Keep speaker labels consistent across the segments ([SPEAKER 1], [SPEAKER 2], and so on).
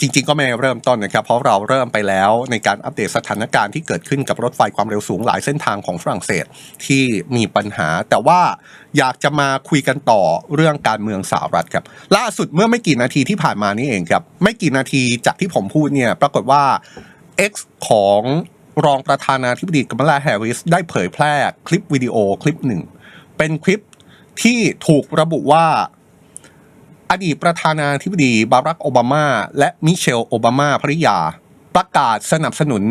[SPEAKER 1] จริงๆก็ไม่เริ่มต้นนะครับเพราะเราเริ่มไปแล้วในการอัปเดตสถานการณ์ที่เกิดขึ้นกับรถไฟความเร็วสูงหลายเส้นทางของฝรั่งเศสที่มีปัญหา แต่ว่าอยากจะมาคุยกันต่อเรื่องการเมืองสหรัฐครับ ล่าสุดเมื่อไม่กี่นาทีที่ผ่านมานี่เองครับ ไม่กี่นาทีจากที่ผมพูดเนี่ยปรากฏว่า X ของรองประธานาธิบดีกัมลาแฮร์ริสได้เผยแพร่คลิปวิดีโอคลิปหนึ่งเป็นคลิปที่ถูกระบุว่า อดีตประธานาธิบดีบารักโอบามา และมิเชลโอบามาภริยา ประกาศสนับสนุน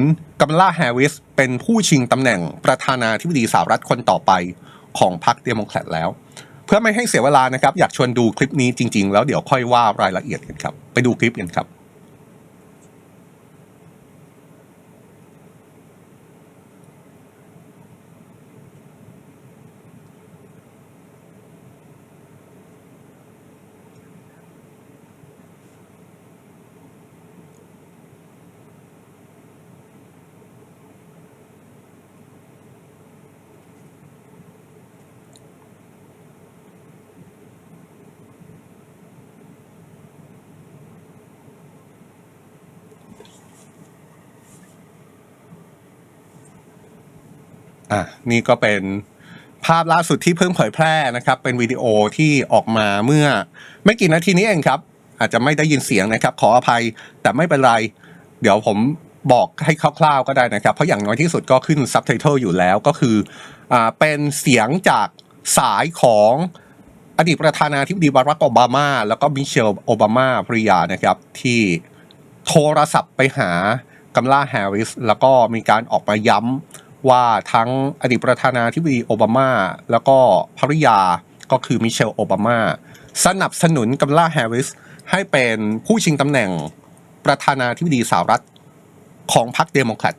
[SPEAKER 1] กัมลาแฮร์ริส เป็นผู้ชิงตำแหน่งประธานาธิบดีสหรัฐคนต่อไปของพรรคเดโมแครตแล้ว เพื่อไม่ให้เสียเวลานะครับ อยากชวนดูคลิปนี้จริง ๆ แล้วเดี๋ยวค่อยว่ารายละเอียดกันครับ ไปดูคลิปกันครับ อะนี่ก็เป็นภาพล่าสุดที่เพิ่งเผยแพร่นะครับ เป็นวิดีโอที่ออกมาเมื่อ ไม่กี่นาทีนี้เองครับ อาจจะไม่ได้ยินเสียงนะครับ ขออภัยแต่ไม่เป็นไร เดี๋ยวผมบอกให้คร่าวๆก็ได้นะครับ เพราะอย่างน้อยที่สุดก็ขึ้นซับไตเติลอยู่แล้วก็คืออ่าเป็นเสียงจากสายของอดีตประธานาธิบดีบารักโอบามา แล้วก็มิเชลโอบามาภรรยานะครับ ที่โทรศัพท์ไปหากัมลาแฮร์ริส แล้วก็มีการออกมาย้ำ ว่าทั้งอดีตประธานาธิบดีโอบามา แล้วก็ภริยาก็คือมิเชลโอบามา สนับสนุนกัมลาแฮร์ริสให้เป็นผู้ชิงตำแหน่งประธานาธิบดีสหรัฐของพรรคเดโมแครต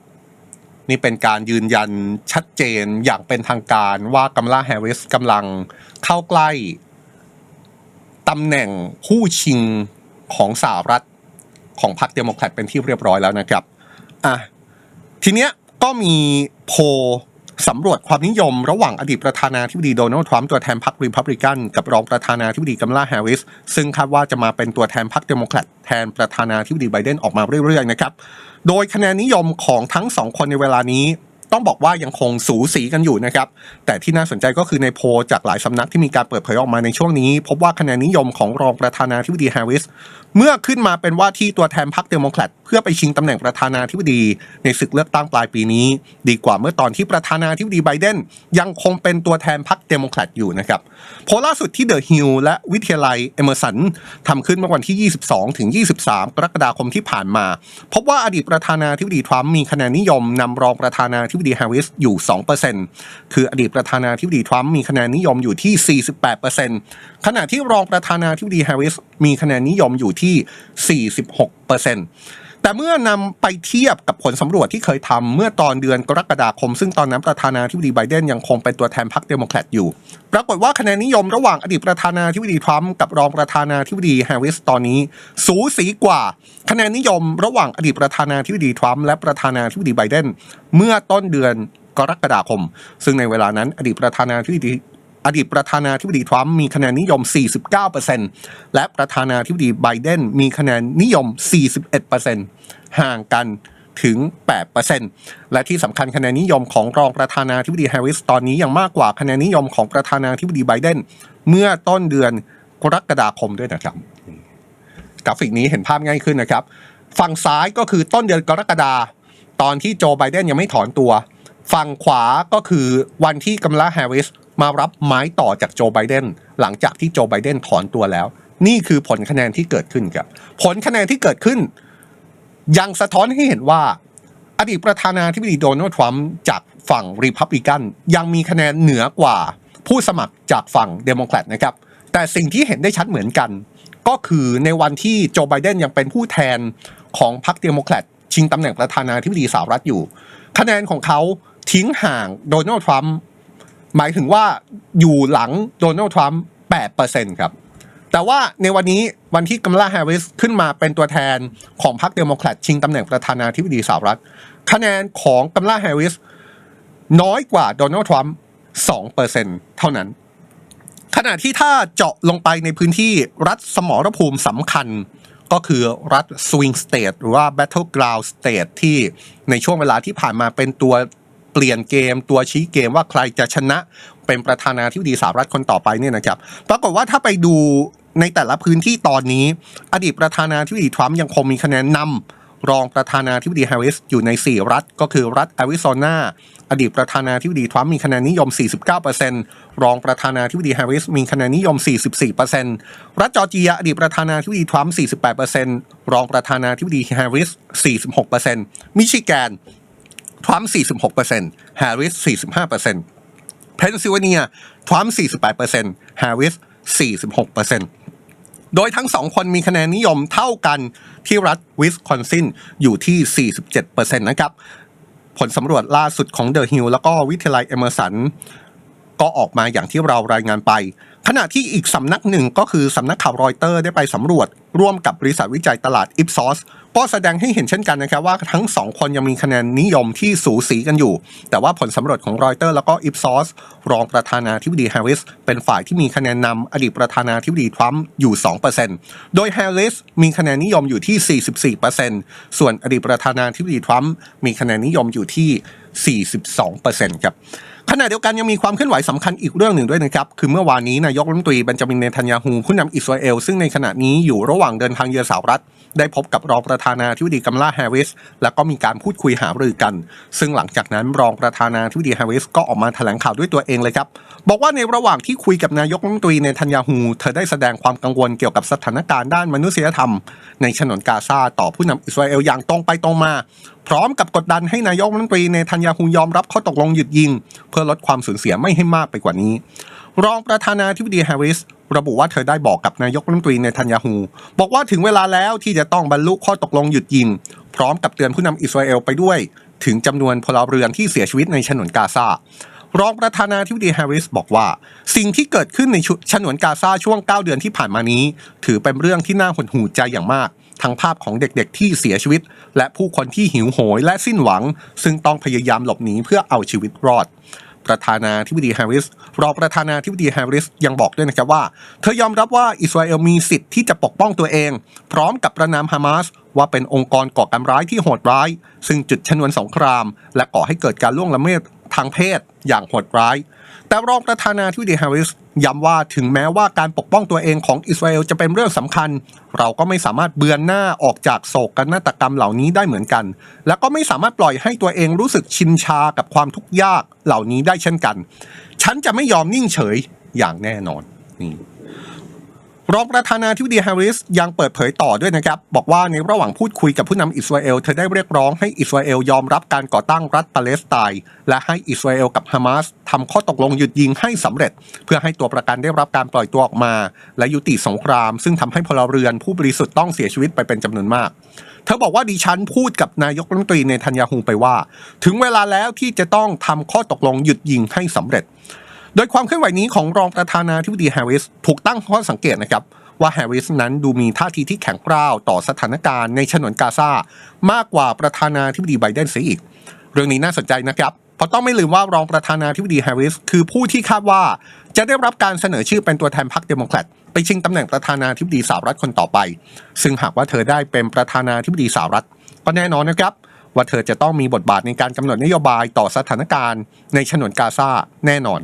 [SPEAKER 1] นี่เป็นการยืนยันชัดเจนอย่างเป็นทางการว่ากัมลาแฮร์ริสกำลังเข้าใกล้ตำแหน่งผู้ชิงของสหรัฐของพรรคเดโมแครตเป็นที่เรียบร้อยแล้วนะครับ อะ ทีเนี้ย ก็มีโพสำรวจความนิยมระหว่างอดีตประธานาธิบดีโดนัลด์ทรัมป์ตัวแทนพรรครีพับลิกันกับรองประธานาธิบดีกัมลาแฮร์ริส ซึ่งคาดว่าจะมาเป็นตัวแทนพรรคเดโมแครตแทนประธานาธิบดีไบเดนออกมาเรื่อยๆนะครับโดยคะแนนนิยมของทั้งสองคนในเวลานี้ต้องบอกว่ายังคงสูสีกันอยู่นะครับ แต่ที่น่าสนใจก็คือในโพจากหลายสำนักที่มีการเปิดเผยออกมาในช่วงนี้ พบว่าคะแนนนิยมของรองประธานาธิบดีแฮร์ริส เมื่อขึ้นมาเป็นว่าที่ตัวแทนพรรคเดโมแครตเพื่อไปชิงตำแหน่งประธานาธิบดี ในศึกเลือกตั้งปลายปีนี้ ดีกว่าเมื่อตอนที่ประธานาธิบดีไบเดนยังคงเป็นตัวแทนพรรคเดโมแครตอยู่นะครับโพลล่าสุดที่เดอะฮิลและวิทยาลัยเอเมอร์สันทำขึ้นเมื่อวันที่ 22 ถึง 23 กรกฎาคมที่ผ่านมา พบว่าอดีตประธานาธิบดีทรัมป์มีคะแนนนิยมนำรองประธานาธิบดีแฮร์ริสอยู่ 2%คืออดีตประธานาธิบดีทรัมป์มีคะแนนนิยมอยู่ที่ 48%ขณะที่รองประธานาธิบดีแฮร์ริสมีคะแนนนิยมอยู่ที่ 46%แต่เมื่อนำไปเทียบกับผลสำรวจที่เคยทำเมื่อตอนเดือนกรกฎาคม ซึ่งตอนนั้นประธานาธิบดีไบเดนยังคงเป็นตัวแทนพรรคเดโมแครตอยู่ ปรากฏว่าคะแนนนิยมระหว่างอดีตประธานาธิบดีทรัมป์กับรองประธานาธิบดีแฮร์ริสตอนนี้ สูสีกว่า คะแนนนิยมระหว่างอดีตประธานาธิบดีทรัมป์และประธานาธิบดีไบเดนเมื่อต้นเดือนกรกฎาคม ซึ่งในเวลานั้นอดีตประธานาธิบดี อดีตประธานาธิบดีทรัมป์มีคะแนนนิยม 49%และประธานาธิบดีไบเดนมีคะแนนนิยม 41%ห่างกันถึง 8%และที่สำคัญคะแนนนิยมของรองประธานาธิบดีแฮร์ริสตอนนี้ยังมากกว่าคะแนนนิยมของประธานาธิบดีไบเดนเมื่อต้นเดือนกรกฎาคมด้วยนะครับ กราฟิกนี้เห็นภาพง่ายขึ้นนะครับ ฝั่งซ้ายก็คือต้นเดือนกรกฎาตอนที่โจไบเดนยังไม่ถอนตัว ฝั่งขวาก็คือวันที่กัมลาแฮร์ริส มารับไม้ต่อจากโจไบเดนหลังจากที่โจไบเดนถอนตัวแล้ว นี่คือผลคะแนนที่เกิดขึ้นครับ ผลคะแนนที่เกิดขึ้น ยังสะท้อนให้เห็นว่า อดีตประธานาธิบดีโดนัลด์ทรัมป์จากฝั่งรีพับลิกันยังมีคะแนนเหนือกว่าผู้สมัครจากฝั่งเดโมแครตนะครับ แต่สิ่งที่เห็นได้ชัดเหมือนกัน ก็คือในวันที่โจไบเดนยังเป็นผู้แทนของพรรคเดโมแครตชิงตำแหน่งประธานาธิบดีสหรัฐอยู่ คะแนนของเขาทิ้งห่างโดนัลด์ทรัมป์ หมายถึงว่าอยู่หลังโดนัลด์ทรัมป์8%ครับ แต่ว่าในวันนี้วันที่กัมลาแฮร์ริสขึ้นมาเป็นตัวแทนของพรรคเดโมแครตชิงตำแหน่งประธานาธิบดีสหรัฐ คะแนนของกัมลาแฮร์ริสน้อยกว่าโดนัลด์ทรัมป์2%เท่านั้น ขณะที่ถ้าเจาะลงไปในพื้นที่รัฐสมรภูมิสำคัญก็คือรัฐ Swing State หรือว่า Battleground State ที่ในช่วงเวลาที่ผ่านมาเป็นตัว เปลี่ยนเกมตัวชี้เกมว่าใครจะชนะเป็นประธานาธิบดีสหรัฐคนต่อไปเนี่ยนะครับ ปรากฏว่าถ้าไปดูในแต่ละพื้นที่ตอนนี้ อดีตประธานาธิบดีทรัมป์ยังคงมีคะแนนนำรองประธานาธิบดีแฮร์ริสอยู่ใน 4 รัฐ ก็คือรัฐแอริโซนาอดีตประธานาธิบดีทรัมป์มีคะแนนนิยม 49%รองประธานาธิบดีแฮร์ริสมีคะแนนนิยม 44%รัฐจอร์เจีย อดีตประธานาธิบดีทรัมป์48%รองประธานาธิบดีแฮร์ริส46%มิชิแกน ทรัมป์46%แฮร์ริส45%เพนซิลเวเนียทรัมป์48%แฮร์ริส46%โดยทั้งสองคนมีคะแนนนิยมเท่ากันที่รัฐวิสคอนซินอยู่ที่ 47%นะครับ ผลสำรวจล่าสุดของเดอะฮิลแล้วก็วิทยาลัยเอเมอร์สัน ก็ออกมาอย่างที่เรารายงานไป ขณะที่อีกสำนักหนึ่งก็คือสำนักข่าวรอยเตอร์ได้ไปสำรวจ ร่วมกับบริษัทวิจัยตลาด Ipsos ก็แสดงให้เห็นเช่นกันนะครับว่าทั้งสองคนยังมีคะแนนนิยมที่สูสีกันอยู่ แต่ว่าผลสำรวจของรอยเตอร์แล้วก็ Ipsos รองประธานาธิบดีแฮร์ริสเป็นฝ่ายที่มีคะแนนนำอดีตประธานาธิบดีทรัมป์อยู่ 2%โดยแฮร์ริสมีคะแนนนิยมอยู่ที่ 44%ส่วนอดีตประธานาธิบดีทรัมป์มีคะแนนนิยมอยู่ที่ 42%ครับขณะเดียวกันยังมีความเคลื่อนไหวสำคัญอีกเรื่องหนึ่งด้วยนะครับ คือเมื่อวานนี้นายกรัฐมนตรีเบนจามินเนทันยาฮูผู้นำอิสราเอลซึ่งในขณะนี้อยู่ระหว่างหว่างเดินทางเยือนสหรัฐ ได้พบกับรองประธานาธิบดีกัมลาแฮร์ริส แล้วก็มีการพูดคุยหารือกัน ซึ่งหลังจากนั้นรองประธานาธิบดีแฮร์ริสก็ออกมาแถลงข่าวด้วยตัวเองเลยครับ บอกว่าในระหว่างที่คุยกับนายกรัฐมนตรีเนทันยาฮูเธอได้แสดงความกังวลเกี่ยวกับสถานการณ์ด้านมนุษยธรรม ในฉนวนกาซาต่อผู้นำอิสราเอลอย่างตรงไปตรงมา พร้อมกับกดดันให้นายกรัฐมนตรีเนทันยาฮูยอมรับข้อตกลงหยุดยิง เพื่อลดความสูญเสียไม่ให้มากไปกว่านี้ รองประธานาธิบดีแฮร์ริส ระบุว่าเธอได้บอกกับนายกรัฐมนตรีเนทันยาฮูบอกว่าถึงเวลาแล้วที่จะต้องบรรลุข้อตกลงหยุดยิง พร้อมกับเตือนผู้นำอิสราเอลไปด้วย ถึงจำนวนพลเรือนที่เสียชีวิตในฉนวนกาซารองประธานาธิบดีแฮร์ริสบอกว่า สิ่งที่เกิดขึ้นในฉนวนกาซาช่วง 9 เดือนที่ผ่านมานี้ ถือเป็นเรื่องที่น่าหดหู่ใจอย่างมาก ทั้งภาพของเด็กๆที่เสียชีวิต และผู้คนที่หิวโหยและสิ้นหวัง ซึ่งต้องพยายามหลบหนีเพื่อเอาชีวิตรอด ประธานาธิบดีแฮร์ริสรองประธานาธิบดีแฮร์ริสยังบอกด้วยนะครับว่า เธอยอมรับว่าอิสราเอลมีสิทธิ์ที่จะปกป้องตัวเอง พร้อมกับประนามฮามาสว่าเป็นองค์กรก่อการร้ายที่โหดร้าย ซึ่งจุดชนวนสงคราม และก่อให้เกิดการล่วงละเมิดทางเพศอย่างโหดร้าย แต่รองประธานาธิบดีฮาริสย้ำว่าถึงแม้ว่าการปกป้องตัวเองของอิสราเอลจะเป็นเรื่องสำคัญ เราก็ไม่สามารถเบือนหน้าออกจากโศกนาฏกรรมเหล่านี้ได้เหมือนกัน และก็ไม่สามารถปล่อยให้ตัวเองรู้สึกชินชากับความทุกข์ยากเหล่านี้ได้เช่นกัน ฉันจะไม่ยอมนิ่งเฉยอย่างแน่นอนนี่ รองประธานาธิบดีฮร์ริสยังเปิดเผยต่อด้วยนะครับ บอกว่าในระหว่างพูดคุยกับผู้นำอิสราเอล เธอได้เรียกร้องให้อิสราเอลยอมรับการก่อตั้งรัฐปาเลสไตน์และให้อิสราเอลกับฮามาสทำข้อตกลงหยุดยิงให้สำเร็จ เพื่อให้ตัวประกันได้รับการปล่อยตัวออกมา และยุติสงคราม ซึ่งทำให้พลเรือนผู้บริสุทธิ์ต้องเสียชีวิตไปเป็นจำนวนมาก เธอบอกว่าดิฉันพูดกับนายกรัฐมนตรีเนทันยาฮูไปว่า ถึงเวลาแล้วที่จะต้องทำข้อตกลงหยุดยิงให้สำเร็จ โดยความเคลื่อนไหวนี้ของรองประธานาธิบดีแฮร์ริสถูกตั้งข้อสังเกตนะครับว่าแฮร์ริสนั้นดูมีท่าทีที่แข็งกร้าวต่อสถานการณ์ในฉนวนกาซามากกว่าประธานาธิบดีไบเดนเสียอีก เรื่องนี้น่าสนใจนะครับเพราะต้องไม่ลืมว่ารองประธานาธิบดีแฮร์ริสคือผู้ที่คาดว่าจะได้รับการเสนอชื่อเป็นตัวแทนพรรคเดโมแครตไปชิงตำแหน่งประธานาธิบดีสหรัฐคนต่อไป ซึ่งหากว่าเธอได้เป็นประธานาธิบดีสหรัฐก็แน่นอนนะครับว่าเธอจะต้องมีบทบาทในการกำหนดนโยบายต่อสถานการณ์ในฉนวนกาซาแน่นอน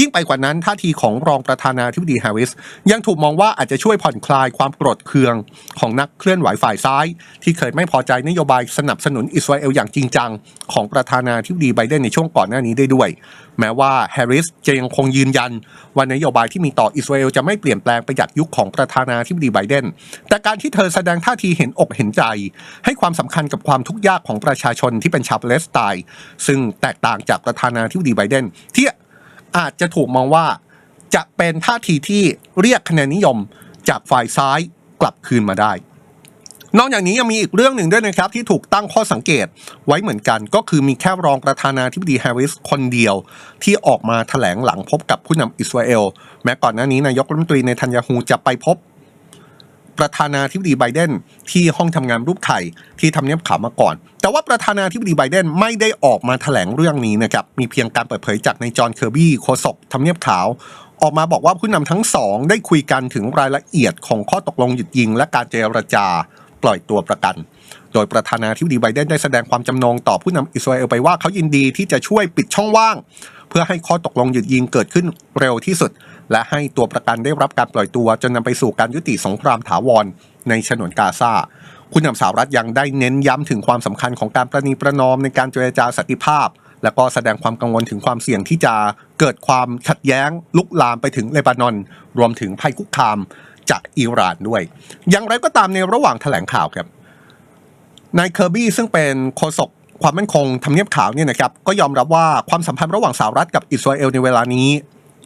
[SPEAKER 1] ยิ่งไปกว่านั้นท่าทีของรองประธานาธิบดีแฮร์ริสยังถูกมองว่าอาจจะช่วยผ่อนคลายความโกรธเคืองของนักเคลื่อนไหวฝ่ายซ้าย ที่เคยไม่พอใจนโยบายสนับสนุนอิสราเอลอย่างจริงจัง ของประธานาธิบดีไบเดนในช่วงก่อนหน้านี้ได้ด้วย แม้ว่าแฮร์ริสจะยังคงยืนยันว่านโยบายที่มีต่ออิสราเอลจะไม่เปลี่ยนแปลงไปจากยุคของประธานาธิบดีไบเดนแต่การที่เธอแสดงท่าทีเห็นอกเห็นใจ ให้ความสำคัญกับความทุกข์ยากของประชาชนที่เป็นชาวปาเลสไตน์ซึ่งแตกต่างจากประธานาธิบดีไบเดนที่ อาจจะถูกมองว่า จะเป็นท่าทีที่เรียกคะแนนนิยมจากฝ่ายซ้ายกลับคืนมาได้ นอกจากนี้ยังมีอีกเรื่องหนึ่งด้วยนะครับ ที่ถูกตั้งข้อสังเกตไว้เหมือนกันก็คือมีแค่รองประธานาธิบดีแฮร์ริสคนเดียว ที่ออกมาแถลงหลังพบกับผู้นำอิสราเอลแม้ก่อนหน้านี้นายกรัฐมนตรีในทันยาฮูจะไปพบ ประธานาธิบดีไบเดนที่ห้องทำงานรูปไข่ที่ทำเนียบขาวมาก่อน แต่ว่าประธานาธิบดีไบเดนไม่ได้ออกมาแถลงเรื่องนี้นะครับ มีเพียงการเปิดเผยจากนายจอห์นเคอร์บี้โฆษกทำเนียบขาว ออกมาบอกว่าผู้นำทั้งสองได้คุยกันถึงรายละเอียดของข้อตกลงหยุดยิง และการเจรจาปล่อยตัวประกัน โดยประธานาธิบดีไบเดนได้แสดงความจำนงต่อผู้นำอิสราเอลไปว่าเขายินดีที่จะช่วยปิดช่องว่าง เพื่อให้ข้อตกลงหยุดยิงเกิดขึ้นเร็วที่สุด และให้ตัวประกันได้รับการปล่อยตัวจนนำไปสู่การยุติสงครามถาวรในฉนวนกาซาผู้นำสหรัฐยังได้เน้นย้ำถึงความสำคัญของการประนีประนอมในการเจรจาสันติภาพ และก็แสดงความกังวลถึงความเสี่ยงที่จะเกิดความขัดแย้ง ลุกลามไปถึงเลบานอน รวมถึงภัยคุกคามจากอิหร่านด้วย อย่างไรก็ตามในระหว่างแถลงข่าวครับนายเคอร์บี้ซึ่งเป็นโฆษกความมั่นคงทำเนียบขาวเนี่ยนะครับก็ยอมรับว่าความสัมพันธ์ระหว่างสหรัฐกับอิสราเอลในเวลานี้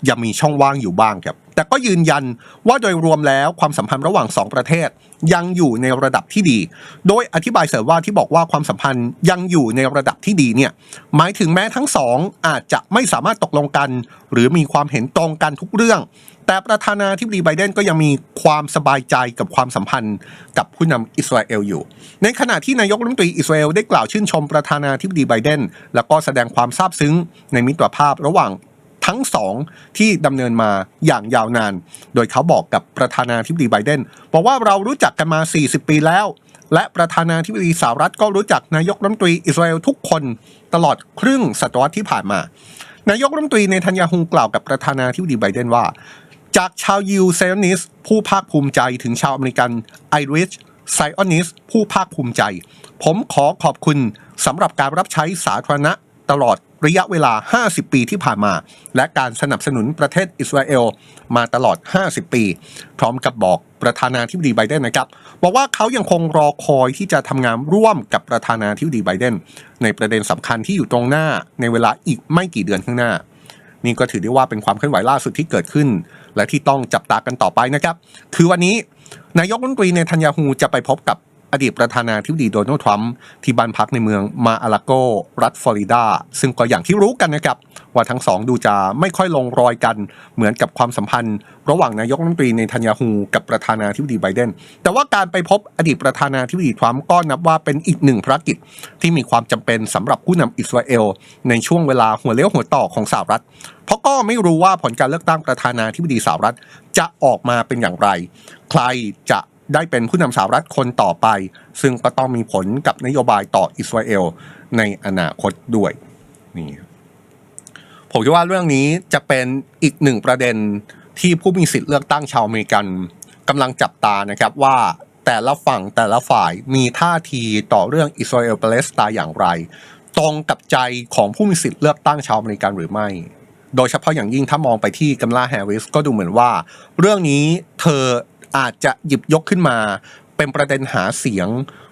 [SPEAKER 1] ยังมีช่องว่างอยู่บ้างครับ แต่ก็ยืนยันว่าโดยรวมแล้วความสัมพันธ์ระหว่างสองประเทศ ยังอยู่ในระดับที่ดี โดยอธิบายเสริมว่าที่บอกว่าความสัมพันธ์ยังอยู่ในระดับที่ดีเนี่ยหมายถึงแม้ทั้งสองอาจจะไม่สามารถตกลงกัน หรือมีความเห็นตรงกันทุกเรื่อง แต่ประธานาธิบดีไบเดนก็ยังมีความสบายใจกับความสัมพันธ์กับผู้นำอิสราเอลอยู่ ในขณะที่นายกรัฐมนตรีอิสราเอลได้กล่าวชื่นชมประธานาธิบดีไบเดนแล้วก็แสดงความซาบซึ้งในมิตรภาพระหว่าง ทั้งสองที่ดำเนินมาอย่างยาวนาน โดยเขาบอกกับประธานาธิบดีไบเดนบอกว่าเรารู้จักกันมา 40 ปีแล้ว และประธานาธิบดีสหรัฐก็รู้จักนายกรัฐมนตรีอิสราเอลทุกคนตลอดครึ่งศตวรรษที่ผ่านมา นายกรัฐมนตรีในทันยาฮูกล่าวกับประธานาธิบดีไบเดนว่า จากชาวยิวไซออนิสผู้ภาคภูมิใจถึงชาวอเมริกันไอริชไซออนิสผู้ภาคภูมิใจ ผมขอขอบคุณสำหรับการรับใช้สาธารณะตลอด ระยะเวลา 50 ปีที่ผ่านมา และการสนับสนุนประเทศอิสราเอลมาตลอด 50 ปี พร้อมกับบอกประธานาธิบดีไบเดนนะครับ บอกว่าเขายังคงรอคอยที่จะทำงานร่วมกับประธานาธิบดีไบเดนในประเด็นสำคัญที่อยู่ตรงหน้าในเวลาอีกไม่กี่เดือนข้างหน้านี่ก็ถือได้ว่าเป็นความเคลื่อนไหวล่าสุดที่เกิดขึ้น และที่ต้องจับตากันต่อไปนะครับ คือวันนี้นายกรัฐมนตรีในทันยาฮูจะไปพบกับ อดีตประธานาธิบดีโดนัลด์ทรัมป์ที่บ้านพักในเมืองมาอาลาโก รัฐฟลอริดา ซึ่งก็อย่างที่รู้กันนะครับ ว่าทั้งสองดูจะไม่ค่อยลงรอยกันเหมือนกับความสัมพันธ์ ระหว่างนายกรัฐมนตรีในทันยาฮูกับประธานาธิบดีไบเดน แต่ว่าการไปพบอดีตประธานาธิบดีทรัมป์ก็นับว่าเป็นอีกหนึ่งภารกิจ ที่มีความจำเป็นสำหรับผู้นำอิสราเอล ในช่วงเวลาหัวเลี้ยวหัวต่อของสหรัฐ เพราะก็ไม่รู้ว่าผลการเลือกตั้งประธานาธิบดีสหรัฐจะออกมาเป็นอย่างไร ใครจะ ได้เป็นผู้นำสหรัฐคนต่อไป ซึ่งก็ต้องมีผลกับนโยบายต่ออิสราเอลในอนาคตด้วยนี่ผมคิดว่าเรื่องนี้จะเป็นอีกหนึ่งประเด็นที่ผู้มีสิทธิ์เลือกตั้งชาวอเมริกันกำลังจับตานะครับว่าแต่ละฝั่งแต่ละฝ่ายมีท่าทีต่อเรื่องอิสราเอลปาเลสไตน์อย่างไร ตรงกับใจของผู้มีสิทธิ์เลือกตั้งชาวอเมริกันหรือไม่ โดยเฉพาะอย่างยิ่งถ้ามองไปที่กัมลาแฮร์ริสก็ดูเหมือนว่า เรื่องนี้เธอ อาจจะหยิบยกขึ้นมา เป็นประเด็นหาเสียง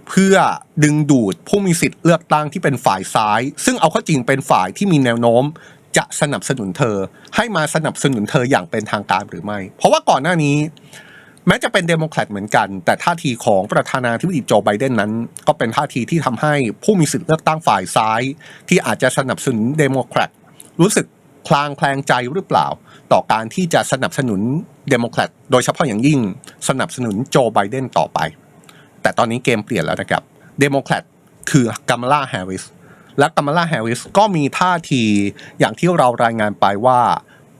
[SPEAKER 1] เพื่อดึงดูดผู้มีสิทธิ์เลือกตั้งที่เป็นฝ่ายซ้าย ซึ่งเอาเข้าจริงเป็นฝ่ายที่มีแนวโน้ม จะสนับสนุนเธอ ให้มาสนับสนุนเธออย่างเป็นทางการหรือไม่ เพราะว่าก่อนหน้านี้ แม้จะเป็นเดโมแครตเหมือนกัน แต่ท่าทีของประธานาธิบดีโจไบเดนนั้น ก็เป็นท่าทีที่ทำให้ผู้มีสิทธิ์เลือกตั้งฝ่ายซ้าย ที่อาจจะสนับสนุนเดโมแครตรู้สึกคลางแคลงใจหรือเปล่า ต่อการที่จะสนับสนุน เดโมแครตโดยเฉพาะอย่างยิ่งสนับสนุนโจไบเดนต่อไป แต่ตอนนี้เกมเปลี่ยนแล้วนะครับเดโมแครตคือกัมลาแฮร์ริสและกัมลาแฮร์ริสก็มีท่าทีอย่างที่เรารายงานไปว่า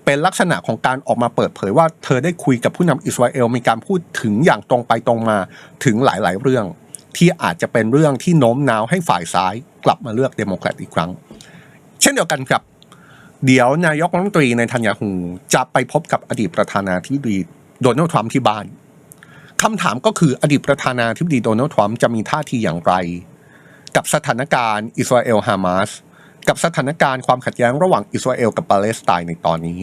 [SPEAKER 1] เป็นลักษณะของการออกมาเปิดเผยว่าเธอได้คุยกับผู้นำอิสราเอลมีการพูดถึงอย่างตรงไปตรงมาถึงหลาย ๆ เรื่อง ที่อาจจะเป็นเรื่องที่โน้มน้าวให้ฝ่ายซ้ายกลับมาเลือกเดโมแครตอีกครั้ง เช่นเดียวกันครับ เดี๋ยวนายกรัฐมนตรีในทันยาฮูจะไปพบกับอดีตประธานาธิบดีโดนัลด์ทรัมป์ที่บ้านคำถามก็คืออดีตประธานาธิบดีโดนัลด์ทรัมป์จะมีท่าทีอย่างไร กับสถานการณ์อิสราเอลฮามาสกับสถานการณ์ความขัดแย้งระหว่างอิสราเอลกับปาเลสไตน์ในตอนนี้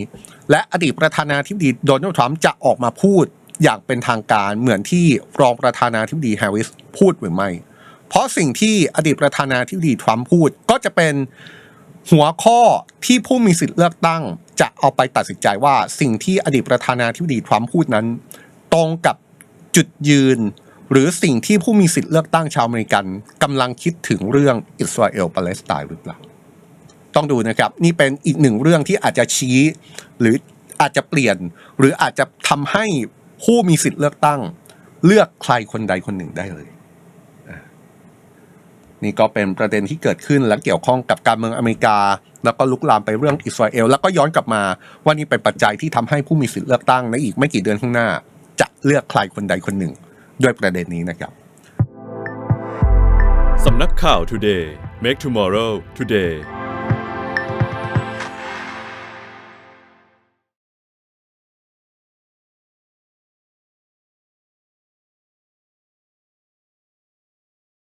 [SPEAKER 1] และอดีตประธานาธิบดีโดนัลด์ทรัมป์จะออกมาพูดอย่างเป็นทางการเหมือนที่รองประธานาธิบดีแฮร์ริสพูดหรือไม่ เพราะสิ่งที่อดีตประธานาธิบดีทรัมป์พูดก็จะเป็น หัวข้อที่ผู้มีสิทธิ์เลือกตั้ง จะเอาไปตัดสินใจว่าสิ่งที่อดีตประธานาธิบดีทรัมป์พูดนั้น ตรงกับจุดยืน หรือสิ่งที่ผู้มีสิทธิ์เลือกตั้งชาวอเมริกันกำลังคิดถึงเรื่องอิสราเอลปาเลสไตน์หรือเปล่าต้องดูนะครับนี่เป็นอีกหนึ่งเรื่องที่อาจจะชี้หรืออาจจะเปลี่ยน หรืออาจจะทำให้ผู้มีสิทธิ์เลือกตั้ง เลือกใครคนใดคนหนึ่งได้เลย นี่ก็เป็นประเด็นที่เกิดขึ้นและเกี่ยวข้องกับการเมืองอเมริกา แล้วก็ลุกลามไปเรื่องอิสราเอล แล้วก็ย้อนกลับมาว่านี่เป็นปัจจัยที่ทำให้ผู้มีสิทธิ์เลือกตั้งในอีกไม่กี่เดือนข้างหน้า จะเลือกใครคนใดคนหนึ่ง ด้วยประเด็นนี้นะครับ
[SPEAKER 2] สำนักข่าว Today Make Tomorrow Today